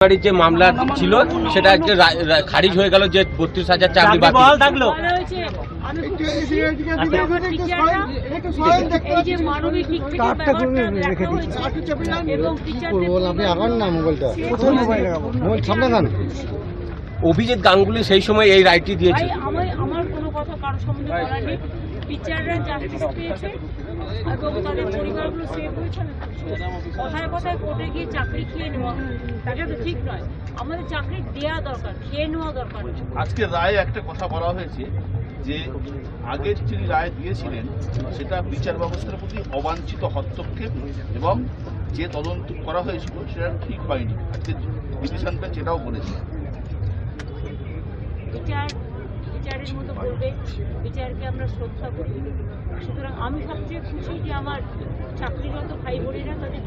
বাড়ির যে মামলা ছিল সেটা আজকে খারিজ হয়ে গেল যে বত্রিশ হাজার চাকরি থাকল। গান অভিজিৎ গাঙ্গুলি সেই সময় এই রায়টি দিয়েছে টিচাররা জাস্টিস পেয়েছে এবং তাদের পরিবারগুলো সেভ হয়েছে কথায় কথায় কোর্টে গিয়ে চাকরি খেয়ে নেওয়া। এটা তো ঠিক নয়। আমাদের চাকরি দেওয়া দরকার খেয়ে নেওয়া দরকার। আজকে রায়ে একটা কথা বলা হয়েছে যে আগের যিনি রায় দিয়েছিলেন সেটা বিচার ব্যবস্থার প্রতি অবাঞ্ছিত হস্তক্ষেপ এবং যে তদন্ত করা হয়েছিল সেটা ঠিক হয়নি। আজকে ডিভিশনটা সেটাও বলেছে। বিচার বিচারের মতো করবে, বিচারকে আমরা শ্রদ্ধা করি। সুতরাং আমি সবচেয়ে খুশি যে আমার চাকরিগত ভাই বোনেরা তাদের